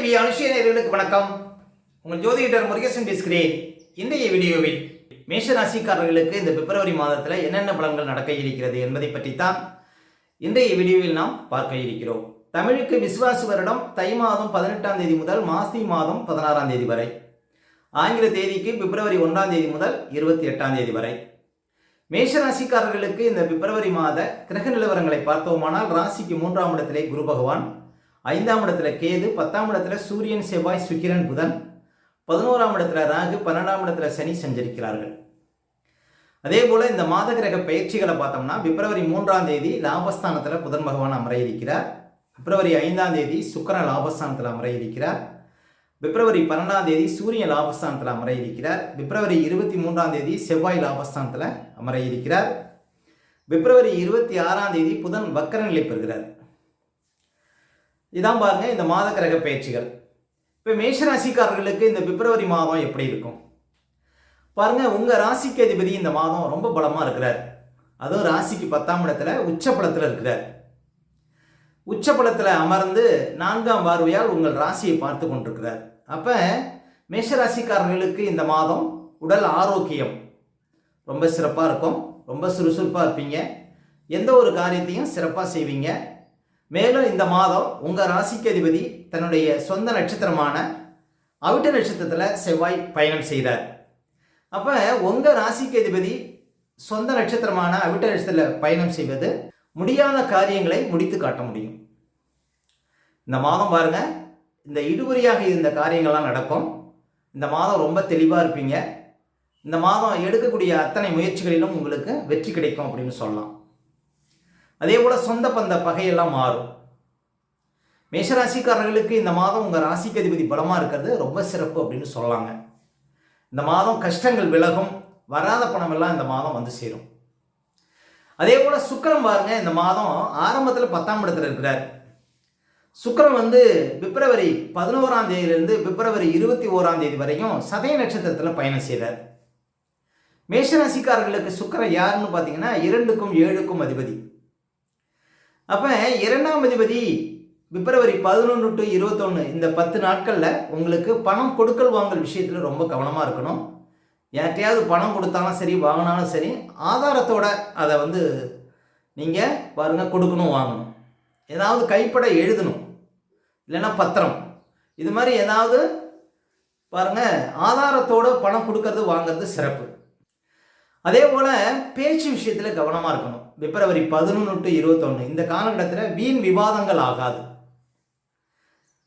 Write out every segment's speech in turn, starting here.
TV அனுஷிய நேர்களுக்கு வணக்கம். உங்கள் ஜோதிடர் முருகேசன் பேசுகிறேன். இன்றைய வீடியோவில் மேஷ ராசிக்காரர்களுக்கு இந்த பிப்ரவரி மாதத்தில் என்னென்ன பலன்கள் நடக்க இருக்கிறது என்பதை பற்றித்தான் இன்றைய வீடியோவில் நாம் பார்க்க இருக்கிறோம். தமிழுக்கு விசுவாச வருடம் தை மாதம் பதினெட்டாம் தேதி முதல் மாசி மாதம் பதினாறாம் தேதி வரை. ஆங்கில தேதிக்கு பிப்ரவரி ஒன்றாம் தேதி முதல் இருபத்தி எட்டாம் தேதி வரை. மேஷ ராசிக்காரர்களுக்கு இந்த பிப்ரவரி மாத கிரக நிலவரங்களை பார்த்தோமானால் ராசிக்கு மூன்றாம் இடத்திலே குரு பகவான் ஐந்தாம் இடத்துல கேது பத்தாம் இடத்துல சூரியன் செவ்வாய் சுக்கிரன் புதன். பதினோராம் இடத்துல ராகு பன்னெண்டாம் இடத்துல சனி சஞ்சரிக்கிறார்கள். அதே போல இந்த மாத கிரக பயிற்சிகளை பார்த்தோம்னா பிப்ரவரி மூன்றாம் தேதி லாபஸ்தானத்தில் புதன் பகவான் அமர இருக்கிறார் பிப்ரவரி ஐந்தாம் தேதி சுக்கரன் லாபஸ்தானத்தில் அமர இருக்கிறார் பிப்ரவரி பன்னெண்டாம் தேதி சூரியன் லாபஸ்தானத்தில் அமர இருக்கிறார் பிப்ரவரி இருபத்தி மூன்றாம் தேதி செவ்வாய் லாபஸ்தானத்தில் அமர இருக்கிறார் பிப்ரவரி இருபத்தி ஆறாம் தேதி புதன் வக்கர நிலை பெறுகிறார். இதான் பாருங்க இந்த மாத கிரக பயிற்சிகள் இப்போ மேஷராசிக்காரர்களுக்கு இந்த பிப்ரவரி மாதம் எப்படி இருக்கும்? பாருங்க உங்க ராசிக்கு அதிபதி இந்த மாதம் ரொம்ப பலமா இருக்கிறார். அதுவும் ராசிக்கு பத்தாம் இடத்துல உச்சப்படத்தில் இருக்கிறார். உச்சப்படத்தில் அமர்ந்து நான்காம் பார்வையால் உங்கள் ராசியை பார்த்து கொண்டிருக்கிறார். அப்போ மேஷராசிக்காரர்களுக்கு இந்த மாதம் உடல் ஆரோக்கியம் ரொம்ப சிறப்பாக இருக்கும். ரொம்ப சுறுசுறுப்பாக இருப்பீங்க. எந்த ஒரு காரியத்தையும் சிறப்பாக செய்வீங்க. மேலும் இந்த மாதம் உங்கள் ராசிக்கு அதிபதி தன்னுடைய சொந்த நட்சத்திரமான அவிட்ட நட்சத்திரத்தில் செவ்வாய் பயணம் செய்கிறார் அப்போ உங்கள் ராசிக்கு அதிபதி சொந்த நட்சத்திரமான அவிட்ட நட்சத்திரத்தில் பயணம் செய்வது முடியாத காரியங்களை முடித்து காட்ட முடியும். இந்த மாதம் பாருங்க இந்த இடுபறியாக இருந்த காரியங்கள்லாம் நடக்கும். இந்த மாதம் ரொம்ப தெளிவாக இருப்பீங்க. இந்த மாதம் எடுக்கக்கூடிய அத்தனை முயற்சிகளிலும் உங்களுக்கு வெற்றி கிடைக்கும் அப்படின்னு சொல்லலாம். அதே போல் சொந்த பந்த பகையெல்லாம் மாறும். மேஷராசிக்காரர்களுக்கு இந்த மாதம் உங்கள் ராசிக்கு அதிபதி பலமாக இருக்கிறது ரொம்ப சிறப்பு அப்படின்னு சொல்லலாங்க இந்த மாதம் கஷ்டங்கள் விலகும் வராத பணம் எல்லாம் இந்த மாதம் வந்து சேரும். அதே போல் சுக்கரம் பாருங்க இந்த மாதம் ஆரம்பத்தில் பத்தாம் இடத்துல இருக்கிறார். சுக்கரம் வந்து பிப்ரவரி பதினோராம் தேதியிலிருந்து பிப்ரவரி இருபத்தி ஓராம் தேதி வரையும் சதய நட்சத்திரத்தில் பயணம் செய்கிறார் மேஷராசிக்காரர்களுக்கு சுக்கரம் யாருன்னு பார்த்தீங்கன்னா இரண்டுக்கும் ஏழுக்கும் அதிபதி. அப்போ இரண்டாம் அதிபதி பிப்ரவரி பதினொன்று டு இருபத்தொன்று இந்த பத்து நாட்களில் உங்களுக்கு பணம் கொடுக்கல் வாங்கல் விஷயத்தில் ரொம்ப கவனமாக இருக்கணும். யார்கிட்டையாவது பணம் கொடுத்தாலும் சரி வாங்கினாலும் சரி ஆதாரத்தோட அதை வந்து நீங்கள் பாருங்கள் கொடுக்கணும் வாங்கணும். ஏதாவது கைப்பட எழுதணும். இல்லைன்னா பத்திரம். இது மாதிரி ஏதாவது பாருங்கள் ஆதாரத்தோட பணம் கொடுக்கறது வாங்கிறது சிறப்பு. அதே போல் பேச்சு விஷயத்தில் கவனமாக இருக்கணும். பிப்ரவரி பதினொன்று டு இருபத்தொன்று இந்த காலகட்டத்தில் வீண் விவாதங்கள் ஆகாது.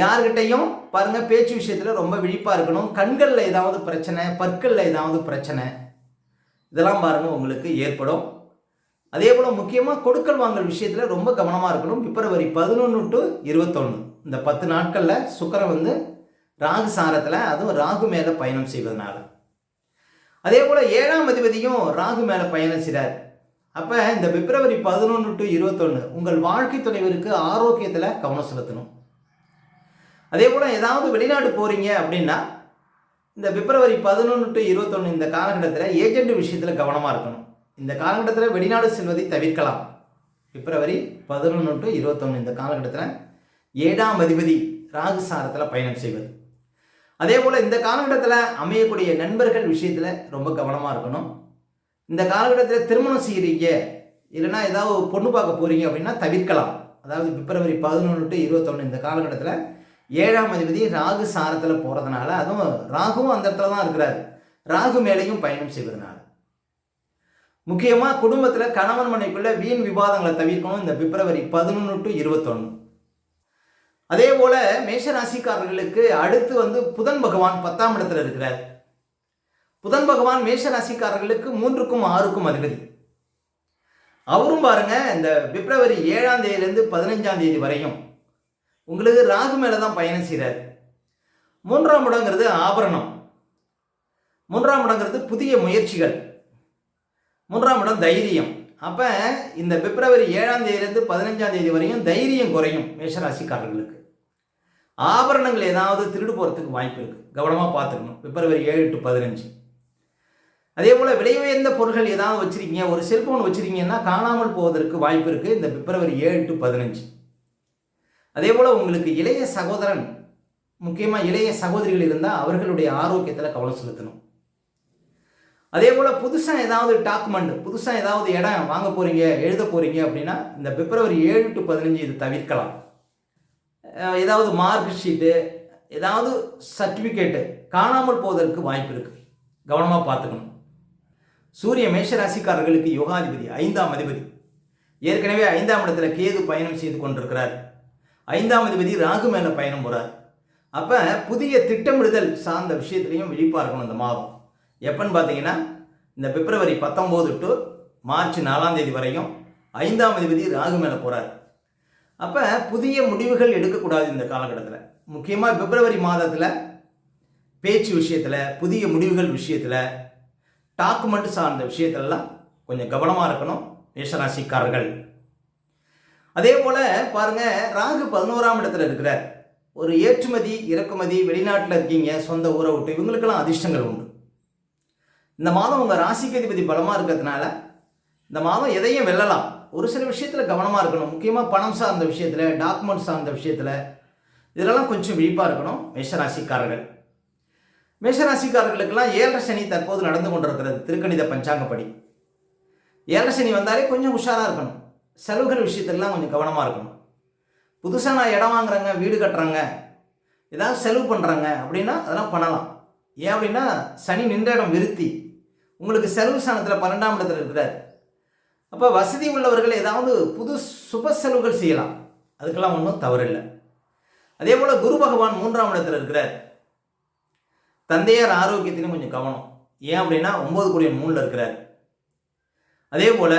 யார்கிட்டையும் பாருங்க பேச்சு விஷயத்தில் ரொம்ப விழிப்பாக இருக்கணும். கண்களில் ஏதாவது பிரச்சனை பற்களில் ஏதாவது பிரச்சனை இதெல்லாம் பாருங்கள் உங்களுக்கு ஏற்படும். அதே போல் முக்கியமாக கொடுக்கல் வாங்கல் விஷயத்தில் ரொம்ப கவனமாக இருக்கணும். பிப்ரவரி பதினொன்று டு இருபத்தொன்று இந்த பத்து நாட்களில் சுக்கரை வந்து ராகு சாரத்தில் அதுவும் ராகு மேலே பயணம் செய்வதனால. அதே போல் ஏழாம் அதிபதியும் ராகு மேலே பயணம் செய்கிறார் அப்போ இந்த பிப்ரவரி பதினொன்று டு இருபத்தொன்று உங்கள் வாழ்க்கை துணைவருக்கு ஆரோக்கியத்தில் கவனம் செலுத்தணும். அதே போல் ஏதாவது வெளிநாடு போகிறீங்க அப்படின்னா இந்த பிப்ரவரி பதினொன்று டு இருபத்தொன்று இந்த காலகட்டத்தில் ஏஜென்ட் விஷயத்தில் கவனமாக இருக்கணும். இந்த காலகட்டத்தில் வெளிநாடு செல்வதை தவிர்க்கலாம். பிப்ரவரி பதினொன்று டு இருபத்தொன்று இந்த காலகட்டத்தில் ஏழாம் அதிபதி ராகு சாரத்தில் பயணம் செய்வது. அதே போல் இந்த காலகட்டத்தில் அமையக்கூடிய நண்பர்கள் விஷயத்தில் ரொம்ப கவனமாக இருக்கணும். இந்த காலகட்டத்தில் திருமணம் செய்கிறீங்க இல்லைன்னா ஏதாவது பொண்ணு பார்க்க போகிறீங்க அப்படின்னா தவிர்க்கலாம். அதாவது பிப்ரவரி பதினொன்று டு இருபத்தொன்று இந்த காலகட்டத்தில் ஏழாம் அதிபதி ராகு சாரத்தில் போகிறதுனால அதுவும் ராகுவும் அந்த இடத்துல தான் இருக்கிறார். ராகு மேலேயும் பயணம் செய்வதனால. முக்கியமாக குடும்பத்தில் கணவன் மனைக்குள்ள வீண் விவாதங்களை தவிர்க்கணும் இந்த பிப்ரவரி பதினொன்று டு இருபத்தொன்று அதே போல மேஷராசிக்காரர்களுக்கு அடுத்து வந்து புதன் பகவான் பத்தாம் இடத்துல இருக்கிறார். புதன் பகவான் மேஷராசிக்காரர்களுக்கு மூன்றுக்கும் ஆறுக்கும் அதிபதி. அவரும் பாருங்க இந்த பிப்ரவரி ஏழாம் தேதியிலேருந்து பதினஞ்சாம் தேதி வரையும் உங்களுக்கு ராகு மேலே தான் பயணம் செய்கிறார் மூன்றாம் இடங்கிறது ஆபரணம். மூன்றாம் இடங்கிறது புதிய முயற்சிகள். மூன்றாம் இடம் தைரியம். அப்போ இந்த பிப்ரவரி ஏழாம் தேதியிலேருந்து பதினஞ்சாம் தேதி வரையும் தைரியம் குறையும் மேஷராசிக்காரர்களுக்கு. ஆபரணங்கள் ஏதாவது திருடு போகிறதுக்கு வாய்ப்பு இருக்குது கவனமாக பார்த்துக்கணும். பிப்ரவரி ஏழு டு பதினஞ்சு. அதே போல் விலை உயர்ந்த பொருட்கள் ஏதாவது வச்சுருக்கீங்க. ஒரு செல்ஃபோன் வச்சுருக்கீங்கன்னா காணாமல் போவதற்கு வாய்ப்பு இருக்குது இந்த பிப்ரவரி ஏழு டு பதினஞ்சு. அதே போல் உங்களுக்கு இளைய சகோதரன் முக்கியமாக இளைய சகோதரிகள் இருந்தால் அவர்களுடைய ஆரோக்கியத்தில் கவனம் செலுத்தணும். அதே போல் புதுசாக ஏதாவது டாக்குமெண்ட் புதுசாக ஏதாவது இடம் வாங்க போகிறீங்க எழுத போகிறீங்க அப்படின்னா இந்த பிப்ரவரி ஏழு டு பதினஞ்சு இது தவிர்க்கலாம். ஏதாவது மார்க் ஷீட்டு ஏதாவது சர்டிஃபிகேட்டு காணாமல் போவதற்கு வாய்ப்பு இருக்குது கவனமாக பார்த்துக்கணும். சூரிய மேஷராசிக்காரர்களுக்கு யோகாதிபதி ஐந்தாம் அதிபதி. ஏற்கனவே ஐந்தாம் இடத்துல கேது பயணம் செய்து கொண்டிருக்கிறார். ஐந்தாம் அதிபதி ராகு மேலே பயணம் போகிறார் அப்போ புதிய திட்டமிடுதல் சார்ந்த விஷயத்துலையும் விழிப்பாக இருக்கணும் இந்த மாதம். எப்போன்னு பார்த்தீங்கன்னா இந்த பிப்ரவரி பத்தொம்போது டு மார்ச் நாலாம் தேதி வரையும் ஐந்தாம் அதிபதி ராகு மேலே போகிறார் அப்போ புதிய முடிவுகள் எடுக்கக்கூடாது இந்த காலகட்டத்தில். முக்கியமாக பிப்ரவரி மாதத்தில் பேச்சு விஷயத்தில் புதிய முடிவுகள் விஷயத்தில் டாக்குமெண்ட் சார்ந்த விஷயத்துலலாம் கொஞ்சம் கவனமாக இருக்கணும் மேஷராசிக்காரர்கள். அதே போல் பாருங்கள் ராகு பதினோராம் இடத்துல இருக்கிறார். ஒரு ஏற்றுமதி இறக்குமதி வெளிநாட்டில் இருக்கீங்க சொந்த ஊரை விட்டு இவங்களுக்கெல்லாம் அதிர்ஷ்டங்கள் உண்டு. இந்த மாதம் உங்கள் ராசிக்கு அதிபதி பலமாக இருக்கிறதுனால இந்த மாதம் எதையும் வெல்லலாம். ஒரு சில விஷயத்தில் கவனமாக இருக்கணும். முக்கியமாக பணம் சார்ந்த விஷயத்தில் டாக்குமெண்ட் சார்ந்த விஷயத்தில் இதெல்லாம் கொஞ்சம் விழிப்பாக இருக்கணும். மேஷராசிக்காரர்கள். மேஷராசிக்காரர்களுக்கெல்லாம் ஏழரை சனி தற்போது நடந்து கொண்டிருக்கிறது. திருக்கணித பஞ்சாங்கப்படி. ஏழரை சனி வந்தாலே கொஞ்சம் உஷாராக இருக்கணும். செலவுகள் விஷயத்திலலாம் கொஞ்சம் கவனமாக இருக்கணும். புதுசாக நான் இடம் வாங்குறேங்க வீடு கட்டுறாங்க ஏதாவது செலவு பண்ணுறாங்க அப்படின்னா அதெல்லாம் பண்ணலாம். ஏன் அப்படின்னா சனி நின்ற இடம் விருத்தி. உங்களுக்கு செலவு ஸ்தானத்தில் பன்னெண்டாம் இடத்துல இருக்கிறார். அப்போ வசதி உள்ளவர்கள் ஏதாவது புது சுப செலவுகள் செய்யலாம். அதுக்கெல்லாம் ஒன்றும் தவறில்லை. அதே போல் குரு பகவான் மூன்றாம் இடத்துல இருக்கிறார். தந்தையார் ஆரோக்கியத்திலும் கொஞ்சம் கவனம். ஏன் அப்படின்னா ஒம்பது கோடி மூணில் இருக்கிறார். அதே போல்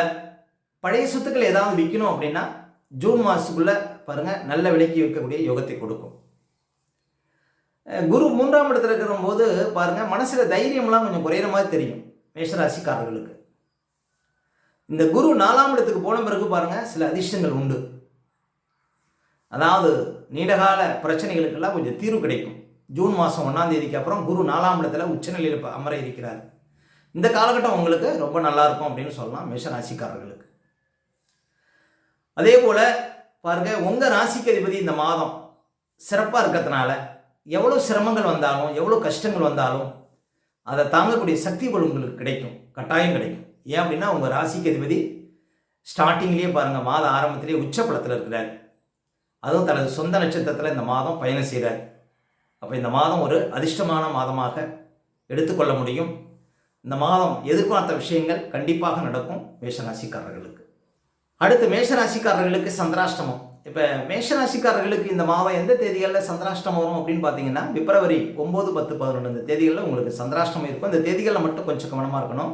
பழைய சொத்துக்கள் ஏதாவது விற்கணும் அப்படின்னா ஜூன் மாதத்துக்குள்ளே பாருங்கள் நல்ல விலைக்கு விற்கக்கூடிய யோகத்தை கொடுக்கும். குரு மூன்றாம் இடத்துல இருக்கிற போது பாருங்கள் மனசில் தைரியம்லாம் கொஞ்சம் குறையிற மாதிரி தெரியும். மேஷராசிக்காரர்களுக்கு. இந்த குரு நாலாம் இடத்துக்கு போன பிறகு பாருங்கள் சில அதிர்ஷ்டங்கள் உண்டு. அதாவது நீண்டகால பிரச்சனைகளுக்கெல்லாம் கொஞ்சம் தீர்வு கிடைக்கும். ஜூன் மாதம் ஒன்றாம் தேதிக்கு அப்புறம் குரு நாலாம் இடத்துல உச்சநிலையில் அமர இருக்கிறார். இந்த காலகட்டம் உங்களுக்கு ரொம்ப நல்லா இருக்கும் அப்படின்னு சொல்லலாம் மேஷ ராசிக்காரர்களுக்கு. அதே போல் பாருங்க உங்கள் ராசிக்கு அதிபதி இந்த மாதம். சிறப்பாக இருக்கிறதுனால எவ்வளோ சிரமங்கள் வந்தாலும் எவ்வளோ கஷ்டங்கள் வந்தாலும் அதை தாங்கக்கூடிய சக்திகள் உங்களுக்கு கிடைக்கும். கட்டாயம் கிடைக்கும். ஏன் அப்படின்னா உங்கள் ராசிக்கு அதிபதி ஸ்டார்டிங்லேயே பாருங்கள் மாத ஆரம்பத்திலேயே உச்சப்படத்தில் இருக்கிறார். அதுவும் தனது சொந்த நட்சத்திரத்தில் இந்த மாதம் பயணம் செய்கிறார். அப்போ இந்த மாதம் ஒரு அதிர்ஷ்டமான மாதமாக எடுத்துக்கொள்ள முடியும். இந்த மாதம் எதிர்பார்த்த விஷயங்கள் கண்டிப்பாக நடக்கும் மேஷராசிக்காரர்களுக்கு. அடுத்து மேஷராசிக்காரர்களுக்கு சந்திராஷ்டமம். இப்போ மேஷராசிக்காரர்களுக்கு இந்த மாதம் எந்த தேதிகளில் சந்திராஷ்டமம் வரும் அப்படின்னு பார்த்தீங்கன்னா பிப்ரவரி ஒம்பது பத்து பதினொன்று இந்த தேதிகளில் உங்களுக்கு சந்திராஷ்டமம் இருக்கும். இந்த தேதிகளில் மட்டும் கொஞ்சம் கவனமாக இருக்கணும்.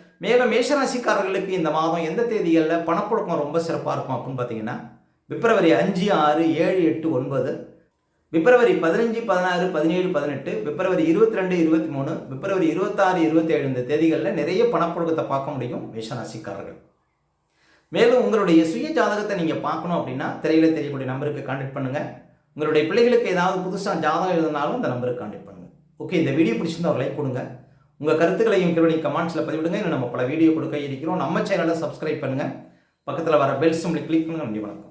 மேலும் மேஷராசிக்காரர்களுக்கு இந்த மாதம் எந்த தேதிகளில் பணப்புழக்கம் ரொம்ப சிறப்பாக இருக்கும் அப்படின்னு பார்த்தீங்கன்னா பிப்ரவரி அஞ்சு ஆறு ஏழு எட்டு ஒன்பது பிப்ரவரி பதினஞ்சு பதினாறு பதினேழு பதினெட்டு பிப்ரவரி இருபத்தி ரெண்டு இருபத்தி மூணு பிப்ரவரி இருபத்தாறு இருபத்தேழு இந்த தேதிகளில் நிறைய பணப்புழக்கத்தை பார்க்க முடியும் மேஷராசிக்காரர்கள். மேலும் உங்களுடைய சுய ஜாதகத்தை நீங்கள் பார்க்கணும் அப்படின்னா திரையில் தெரியக்கூடிய நம்பருக்கு கான்டெக்ட் பண்ணுங்கள் உங்களுடைய பிள்ளைகளுக்கு ஏதாவது புதுசாக ஜாதகம் எழுதினாலும் இந்த நம்பருக்கு கான்டெக்ட் பண்ணுங்கள் ஓகே இந்த வீடியோ பிடிச்சிருந்தா ஒரு லைக் கொடுங்க. உங்கள் கருத்துக்களையும் கீழே கமெண்ட்ஸில் பதிவிடுங்க. இன்னும் நம்ம பல வீடியோ கொடுக்க இருக்கிறோம். நம்ம சேனலை சப்ஸ்கிரைப் பண்ணுங்கள் பக்கத்தில் வர பெல்ஸ் சிம்லி கிளிக் பண்ணுங்கள் நன்றி வணக்கம்.